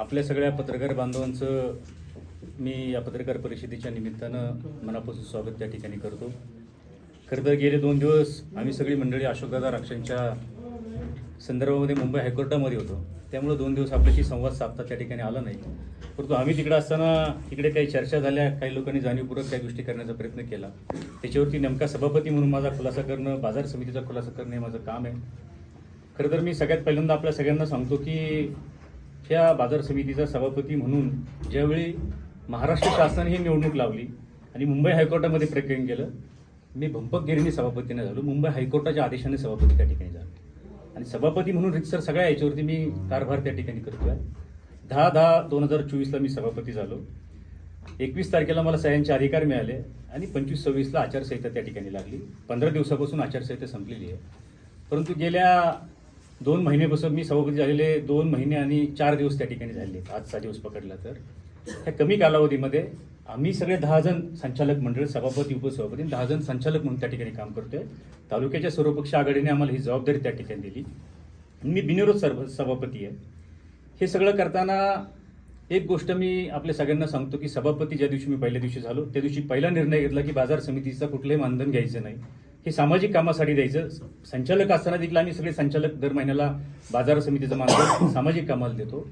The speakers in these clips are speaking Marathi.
आपल्या सगळ्या पत्रकार बांधवांचं मी या पत्रकार परिषदेच्या निमित्तानं मनापासून स्वागत त्या ठिकाणी करतो. खरं तर गेले दोन दिवस आम्ही सगळी मंडळी अशोकदादा राक्षांच्या संदर्भामध्ये मुंबई हायकोर्टामध्ये होतो. त्यामुळे दोन दिवस आपल्याशी संवाद साधता त्या ठिकाणी आला नाही. परंतु आम्ही तिकडे असताना इकडे काही चर्चा झाल्या काही लोकांनी जाणीवपूर्वक काही गोष्टी करण्याचा प्रयत्न केला. त्याच्यावरती नेमका सभापती म्हणून माझा खुलासा करणं बाजार समितीचा खुलासा करणं हे माझं काम आहे. खरं तर मी सगळ्यात पहिल्यांदा आपल्या सगळ्यांना सांगतो की ह्या बाजार समितीचा सभापती म्हणून ज्यावेळी महाराष्ट्र शासनाने ही निवडणूक लावली आणि मुंबई हायकोर्टामध्ये प्रकरण गेलं मी भंपक गिरणी सभापतीने झालो. मुंबई हायकोर्टाच्या आदेशाने सभापती त्या ठिकाणी झालो. आणि सभापती म्हणून रितसर सगळ्या याच्यावरती मी कारभार त्या ठिकाणी करतो आहे दहा दहा दोन हजार चोवीसला मी सभापती झालो. एकवीस तारखेला मला सह्यांचे अधिकार मिळाले आणि पंचवीस सव्वीसला आचारसंहिता त्या ठिकाणी लागली. पंधरा दिवसापासून आचारसंहिता संपलेली आहे. परंतु गेल्या दोन महिन्यापासून मी सभापती झालेले दोन महिने आणि चार दिवस त्या ठिकाणी झाले आजचा दिवस पकडला तर. ह्या कमी कालावधीमध्ये आम्ही सगळे दहा जण संचालक मंडळ सभापती उपसभापती दहा जण संचालक म्हणून त्या ठिकाणी काम करतोय. तालुक्याच्या सर्वपक्ष आघाडीने आम्हाला ही जबाबदारी त्या ठिकाणी दिली. मी बिनविरोध सर्व सभापती आहे. हे सगळं करताना एक गोष्ट मी आपल्या सगळ्यांना सांगतो की सभापती ज्या दिवशी मी पहिल्या दिवशी झालो त्या दिवशी पहिला निर्णय घेतला की बाजार समितीचा कुठलंही मानधन घ्यायचं नाही. हे सामाजिक कामासाठी द्यायचं. संचालक असताना देखील आम्ही सगळे संचालक दर महिन्याला बाजार समितीचं मानधन सामाजिक कामाला देतो.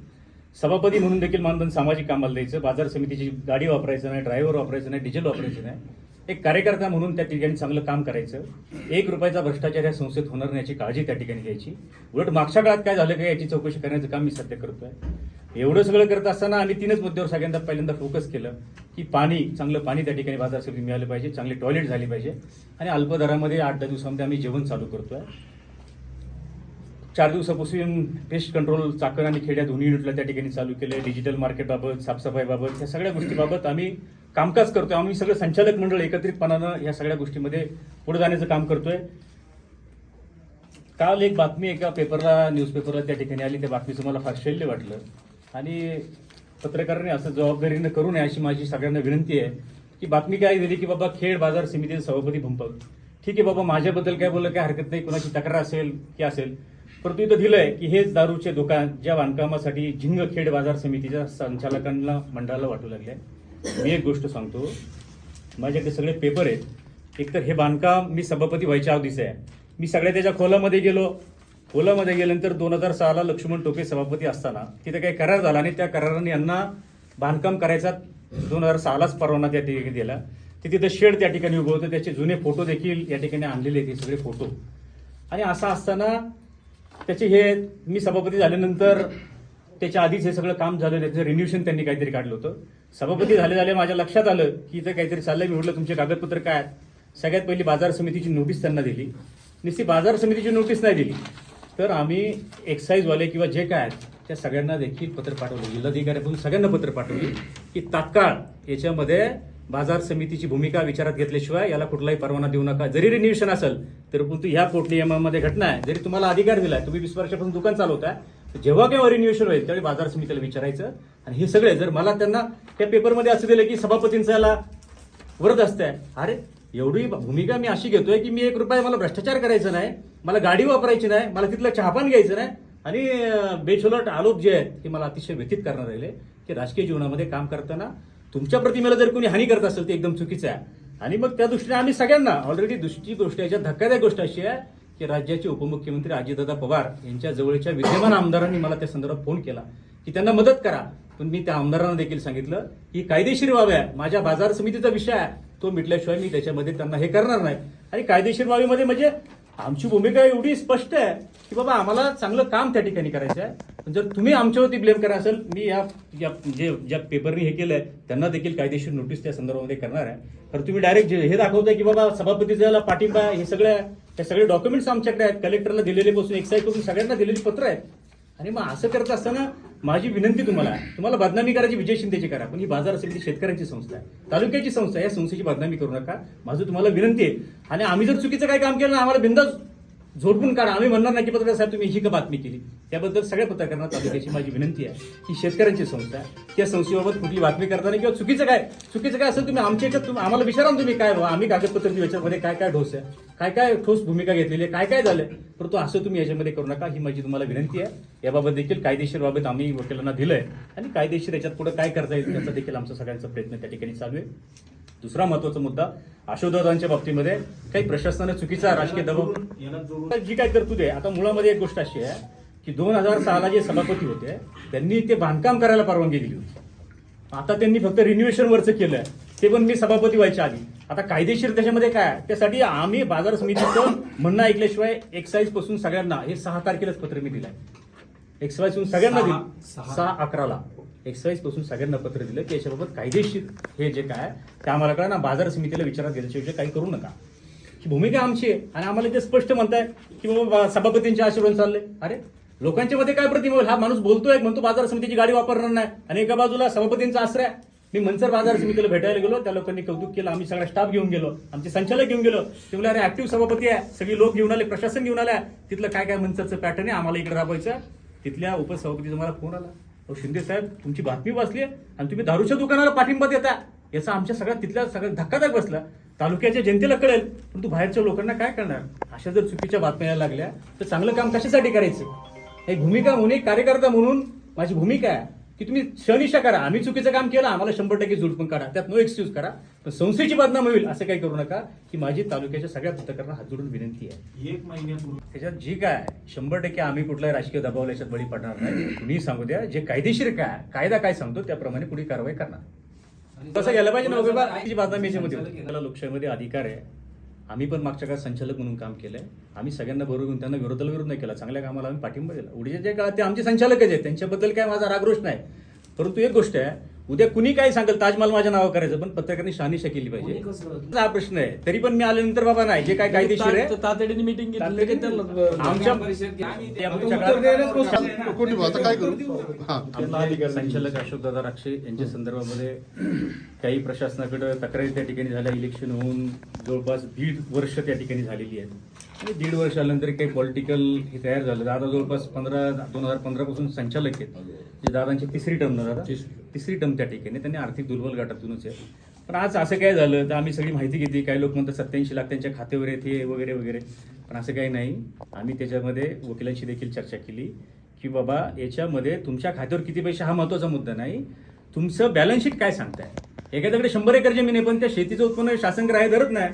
सभापती म्हणून देखील मानधन सामाजिक कामाला द्यायचं. बाजार समितीची गाडी वापरायचं नाही ड्रायव्हर वापरायचं नाही डिझेल वापरायचं नाही. एक कार्यकर्ता म्हणून त्या ठिकाणी चांगलं काम करायचं. एक रुपयाचा भ्रष्टाचार या संस्थेत होणार नाही याची काळजी त्या ठिकाणी घ्यायची. उलट मागच्या काळात काय झालं का याची चौकशी करण्याचं काम मी सध्या करतोय. एवढं सगळं करत असताना आम्ही तीनच मुद्द्यावर सगळ्यांदा पहिल्यांदा फोकस केलं की पाणी चांगलं पाणी त्या ठिकाणी बाजार समिती मिळालं पाहिजे चांगले टॉयलेट झाले पाहिजे. आणि अल्प दरामध्ये आठ दहा दिवसामध्ये आम्ही जेवण चालू करतोय. चार दिवसापासून पेस्ट कंट्रोल चाकण आणि खेड्या दोन्ही युनिटला त्या ठिकाणी चालू केले डिजिटल मार्केटबाबत साफसफाईबाबत या सगळ्या गोष्टीबाबत आम्ही कामकाज करतोय. आम्ही सगळं संचालक मंडळ एकत्रितपणानं ह्या सगळ्या गोष्टीमध्ये पुढे जाण्याचं काम करतोय. काल एक बातमी एका पेपरला न्यूजपेपरला त्या ठिकाणी आली. त्या बातमीचं मला फार शैल्य वाटलं. आणि पत्रकारांनी असं जबाबदारीनं करू नये अशी माझी सगळ्यांना विनंती आहे. की बातमी काय दिली की बाबा खेड बाजार समितीचे सभापती भंपक ठीक आहे बाबा माझ्याबद्दल काय बोललं काय हरकत नाही कुणाची तक्रार असेल की असेल. परंतु इथं दिलंय की हेच दारूचे दुकान ज्या बांधकामासाठी झिंग खेड बाजार समितीच्या संचालकांना मंडळाला वाटू लागले. मी एक गोष्ट सांगतो. माझ्याकडे सगळे पेपर आहेत. एकतर हे बांधकाम मी सभापती व्हायच्या अवधीचं आहे. मी सगळ्या त्याच्या खोलामध्ये गेलो. ओलामध्ये गेल्यानंतर दोन हजार सहाला लक्ष्मण टोपे सभापती असताना तिथे काही करार झाला आणि त्या कराराने यांना बांधकाम करायचा दोन हजार सहालाच परवाना त्या ठिकाणी दिला. ते तिथं शेड त्या ठिकाणी उभं होतं. त्याचे जुने फोटो देखील या ठिकाणी आणलेले आहेत सगळे फोटो. आणि असं असताना त्याचे हे मी सभापती झाल्यानंतर त्याच्या आधीच हे सगळं काम झालं. त्याचं रिन्युशन त्यांनी काहीतरी काढलं होतं. सभापती झाले झाले माझ्या लक्षात आलं की इथं काहीतरी चाललंय. मी म्हटलं तुमचे कागदपत्र काय सगळ्यात पहिली बाजार समितीची नोटीस त्यांना दिली. नुसती बाजार समितीची नोटीस नाही दिली. तर आम्ही एक्साईजवाले किंवा जे काय आहेत त्या सगळ्यांना देखील पत्र पाठवलं. जिल्हाधिकाऱ्यापासून सगळ्यांना पत्र पाठवली की तात्काळ याच्यामध्ये बाजार समितीची भूमिका विचारात घेतल्याशिवाय याला कुठलाही परवाना देऊ नका. जरी रिन्युशन असेल तर परंतु ह्या पोट नियमामध्ये घटना आहे. जरी तुम्हाला अधिकार दिलाय तुम्ही वीस वर्षापासून दुकान चालवताय जेव्हा केव्हा रिन्युएशन होईल त्यावेळी बाजार समितीला विचारायचं. आणि हे सगळे जर मला त्यांना त्या पेपरमध्ये असं दिलं की सभापतींचा याला वरद असतंय अरे एवढी भूमिका मी अशी घेतोय की मी एक रुपया मला भ्रष्टाचार करायचं नाही मला गाडी वापरायची नाही मला तिथलं चहापान घ्यायचं नाही. आणि अं, बेछोलट आरोप जे आहेत ते मला अतिशय व्यथित करणार राहिले की राजकीय जीवनामध्ये काम करताना तुमच्या प्रतिमेला जर कोणी हानी करत असेल ते एकदम चुकीचं आहे. आणि मग त्या दृष्टीने आम्ही सगळ्यांना ऑलरेडी दुसरी गोष्ट याच्यात धक्कादायक गोष्ट अशी आहे की राज्याचे उपमुख्यमंत्री अजितदादा पवार यांच्या जवळच्या विद्यमान आमदारांनी मला त्या संदर्भात फोन केला की त्यांना मदत करा. पण मी त्या आमदारांना देखील सांगितलं की कायदेशीर व्हाव्या आहे. माझ्या बाजार समितीचा विषय आहे. तो मिटल्याशिवाय मी त्याच्यामध्ये त्यांना हे करणार नाही. आणि कायदेशीर बाबीमध्ये म्हणजे आमची भूमिका एवढी स्पष्ट आहे की बाबा आम्हाला चांगलं काम त्या ठिकाणी करायचं आहे. पण जर तुम्ही आमच्यावरती ब्लेम करा असेल मी या या जे ज्या पेपरनी हे केलं आहे त्यांना देखील कायदेशीर नोटीस त्या संदर्भामध्ये करणार आहे. तर तुम्ही डायरेक्ट हे दाखवताय की बाबा सभापतीचा पाठिंबा हे सगळ्या आहे. हे सगळे डॉक्युमेंट्स आमच्याकडे आहेत. कलेक्टरला दिलेले पासून एक्साईज करून सगळ्यांना दिलेली पत्र आहेत. आणि मग असं करत असताना माझी विनंती तुम्हाला आहे. तुम्हाला बदनामी करायची विजय शिंदेची करा पण ही बाजार समिती शेतकऱ्यांची संस्था आहे. तालुक्याची संस्था आहे. या संस्थेची बदनामी करू नका. माझं तुम्हाला विनंती आहे. आणि आम्ही जर चुकीचं काय काम केलं ना आम्हाला बिंदास झोडपून काढा. आम्ही म्हणणार नाही की पत्रकार साहेब तुम्ही ही का बातमी केली? त्याबद्दल सगळ्या पत्रकारांना तालुक्याची माझी विनंती आहे ही शेतकऱ्यांची संस्था आहे. त्या संस्थेबाबत कुठली बातमी करताना किंवा चुकीचं काय चुकीचं काय असेल तुम्ही आमच्या याच्यात तुम्ही आम्हाला विचारा ना तुम्ही काय बाबा आम्ही कागदपत्रांच्या याच्यामध्ये काय काय ढोस आहे? काय काय ठोस भूमिका घेतलेली आहे? काय काय झालं परंतु असं तुम्ही याच्यामध्ये करू नका. ही माझी तुम्हाला विनंती आहे. याबाबत देखील कायदेशीर बाबत आम्ही वकिलांना दिलंय. आणि कायदेशीर याच्यात पुढे काय करता येईल त्याचा देखील आमचा सगळ्यांचा प्रयत्न त्या ठिकाणी चालू आहे. दुसरा महत्त्वाचा मुद्दा आशोदादांच्या बाबतीमध्ये काही प्रशासनाने चुकीचा राजकीय दबाव जी काय तरतूद आहे आता मुळामध्ये एक गोष्ट अशी आहे की दोन हजार सहाला जे सभापती होते त्यांनी ते बांधकाम करायला परवानगी दिली होती. आता त्यांनी फक्त रिन्युएशन केलं केलंय. ते पण मी सभापती व्हायच्या आधी आता कायदेशीर त्याच्यामध्ये काय? त्यासाठी आम्ही बाजार समितीचं म्हणणं ऐकल्याशिवाय एक्साईजपासून सगळ्यांना हे सहा तारखेलाच पत्र मी दिलंय एक्साईजपासून सगळ्यांना दिलं सहा. अकराला एक्साईजपासून सगळ्यांना पत्र दिलं की याच्याबाबत कायदेशीर हे जे काय ते आम्हाला कळलं ना बाजार समितीला विचारात घेण्याच्या काही करू नका ही भूमिका आमची आहे आणि आम्हाला ते स्पष्ट म्हणताय की बाबा सभापतींचे आशीर्वाद चालले अरे लोकांच्या मध्ये काय प्रतिमा? हा माणूस बोलतोय म्हणतो बाजार समितीची गाडी वापरणार नाही आणि एका बाजूला सभापतींचा आश्रय. मी मंचर बाजार समितीला भेटायला गेलो त्या लोकांनी कौतुक केलं आम्ही सगळा स्टाफ घेऊन गेलो आमचे संचालक घेऊन गेलो. ते म्हणजे अरे ऍक्टिव्ह सभापती आहे. सगळी लोक घेऊन आले प्रशासन घेऊन आल्या तिथलं काय काय मंचरचं पॅटर्न आहे? आम्हाला इकडे राबवायचं तिथल्या उपसभापतीचा मला फोन आला. अहो शिंदे साहेब तुमची बातमी वाचली आहे आणि तुम्ही दारूच्या दुकानाला पाठिंबा देता याचा आमच्या सगळ्या तिथल्या सगळ्या धक्कादायक बसला. तालुक्याच्या जनतेला कळेल पण तू बाहेरच्या लोकांना काय करणार? अशा जर चुकीच्या बातम्या यायला लागल्या तर चांगलं काम कशासाठी करायचं? हे भूमिका म्हणून एक कार्यकर्ता म्हणून माझी भूमिका आहे. की तुम्ही शनिशा करा. आम्ही चुकीचं काम केलं आम्हाला शंभर टक्के झुडपून करा त्यात नो एक्सक्यूज करा. पण संस्थेची बदनाम होईल असं काही करू नका की माझी तालुक्याच्या सगळ्या पत्रकारांना हात जोडून विनंती आहे. एक महिन्यापूर्वी त्याच्यात जी काय शंभर टक्के आम्ही कुठलाही राजकीय दबाव याच्यात बळी पडणार नाही. तुम्ही सांगू द्या. जे कायदेशीर काय कायदा काय सांगतो त्याप्रमाणे पुढे कारवाई करणार. कसं गेलं पाहिजे ना बातमी याच्यामध्ये लोकशाहीमध्ये अधिकार आहे. आम्ही पण मागच्या काळात संचालक म्हणून काम केलंय. आम्ही सगळ्यांना बरोबर घेऊन त्यांना विरोधाला विरोध नाही केला. चांगल्या कामाला आम्ही पाठिंबा दिला. उडीच्या जे काळात ते आमचे संचालकच आहेत. त्यांच्याबद्दल काय माझा रागरोष नाही. परंतु एक गोष्ट आहे उद्या कुणी काय सांगेल ताजमहाल माझ्या नावावर करायचं पण पत्रकारांनी शहानिशा केली पाहिजे? हा प्रश्न आहे. तरी पण मी आल्यानंतर बाबा नाही जे काय कायदेशीर आहे. तातडीने मिटिंग आमच्या हा. संचालक अशोकदादा राक्षे यांच्या संदर्भामध्ये काही प्रशासनाकडे तक्रारी त्या ठिकाणी झाल्या. इलेक्शन होऊन जवळपास दीड वर्ष त्या ठिकाणी झालेली आहेत. दीड वर्षानंतर काही पॉलिटिकल हे तयार झालं. दादा जवळपास पंधरा दोन हजार पंधरा पासून संचालक आहेत. जे दादांची तिसरी टर्म ना दादा तिसरी. टर्म त्या ठिकाणी. त्यांनी आर्थिक दुर्बल गटातूनच आहे. पण आज असं काय झालं तर आम्ही सगळी माहिती घेतली. काही लोक म्हणतात सत्याऐंशी लाख त्यांच्या खात्यावर हे वगैरे वगैरे. पण असं काही नाही. आम्ही त्याच्यामध्ये वकिलांशी देखील चर्चा केली की बाबा याच्यामध्ये तुमच्या खात्यावर किती पैसे हा महत्त्वाचा मुद्दा नाही. तुमचं बॅलन्स शीट काय सांगताय? एखाद्याकडे शंभर एकर जमीन आहे पण त्या शेतीचं उत्पन्न शासन ग्राह्य धरत नाही.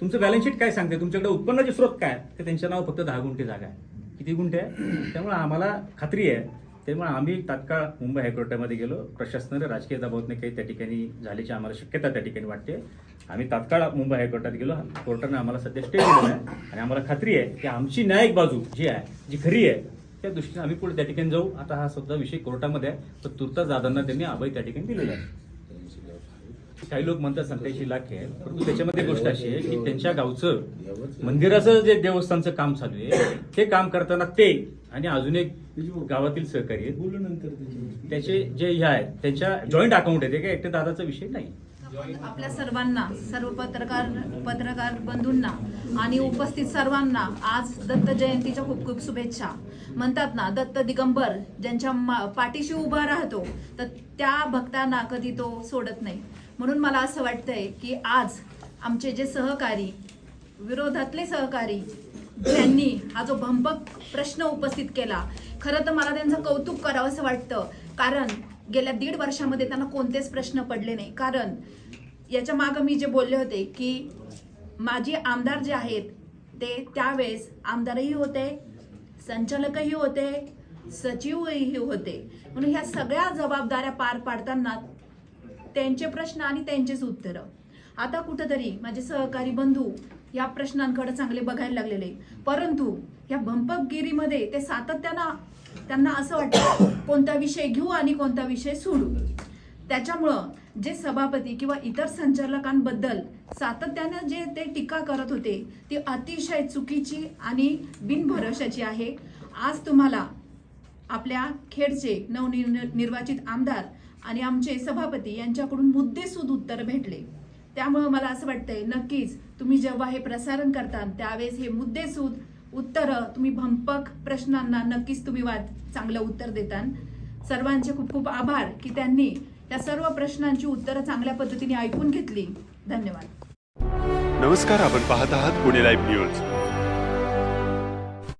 तुमचं बॅलन्स शीट काय सांगते? तुमच्याकडे उत्पन्नाचे स्रोत काय ते त्यांच्या नाव फक्त दहा गुंठे जागा आहे किती गुंठे आहे त्यामुळे आम्हाला खात्री आहे. त्यामुळे आम्ही तात्काळ मुंबई हायकोर्टामध्ये गेलो. प्रशासनाने राजकीय दबावाने काही त्या ठिकाणी झाल्याची आम्हाला शक्यता त्या ठिकाणी वाटते. आम्ही तात्काळ मुंबई हायकोर्टात गेलो. कोर्टाने आम्हाला सध्या स्टे दिलेला आहे. आणि आम्हाला खात्री आहे की आमची न्यायिक बाजू जी आहे जी खरी आहे त्या दृष्टीने आम्ही पुढे त्या ठिकाणी जाऊ. आता हा सुद्धा विषय कोर्टामध्ये आहे. तर तुर्तास दादांना त्यांनी अभय त्या ठिकाणी दिलेला आहे. काही लोक म्हणतात सत्याऐंशी लाख आहे. परंतु त्याच्यामध्ये गोष्ट अशी आहे की त्यांच्या गावचं मंदिराचं जे देवस्थानचं काम चालू आहे ते काम करताना ते आणि अजून एक गावातील सहकारी आहेत त्याचे जे ह्या आहेत त्यांच्या जॉईंट अकाउंट आहे ते काय एकट्या दादाचा विषय नाही. आपल्या सर्वांना सर्व पत्रकार पत्रकार बंधूंना आणि उपस्थित सर्वांना आज दत्त जयंतीच्या खूप खूप शुभेच्छा. म्हणतात ना दत्त दिगंबर ज्यांच्या पाठीशी उभा राहतो तर त्या भक्तांना कधी तो सोडत नाही. म्हणून मला असं वाटतंय की आज आमचे जे सहकारी विरोधातले सहकारी त्यांनी हा जो भंपक प्रश्न उपस्थित केला खरं तर मला त्यांचं कौतुक करावं असं वाटतं. कारण गेल्या दीड वर्षामध्ये त्यांना कोणतेच प्रश्न पडले नाही. कारण याच्या मागं मी जे बोलले होते की माझे आमदार जे आहेत ते त्यावेळेस आमदारही होते संचालकही होते सचिवही होते. म्हणून ह्या सगळ्या जबाबदाऱ्या पार पाडताना त्यांचे प्रश्न आणि त्यांचेच उत्तरं. आता कुठंतरी माझे सहकारी बंधू या प्रश्नांकडे चांगले बघायला लागलेले परंतु या भंपकगिरीमध्ये ते सातत्यानं त्यांना असं वाटतं कोणता विषय घेऊ आणि कोणता विषय सोडू. त्याच्यामुळं जे सभापती किंवा इतर संचालकांबद्दल सातत्यानं जे ते टीका करत होते ती अतिशय चुकीची आणि बिनभरवशाची आहे. आज तुम्हाला आपल्या खेडचे नवनिर्वाचित आमदार आणि आमचे सभापती यांच्याकडून मुद्देसूद उत्तर भेटले. त्यामुळं मला असं वाटतंय नक्कीच तुम्ही जेव्हा हे प्रसारण करता त्यावेळेस हे मुद्देसूद उत्तरं तुम्ही भंपक प्रश्नांना नक्कीच तुम्ही वाद चांगलं उत्तर देता सर्वांचे खूप खूप आभार की त्यांनी या सर्व प्रश्नांची उत्तरं चांगल्या पद्धतीने ऐकून घेतली. धन्यवाद. नमस्कार आपण पाहत आहात पुणे लाईव्ह न्यूज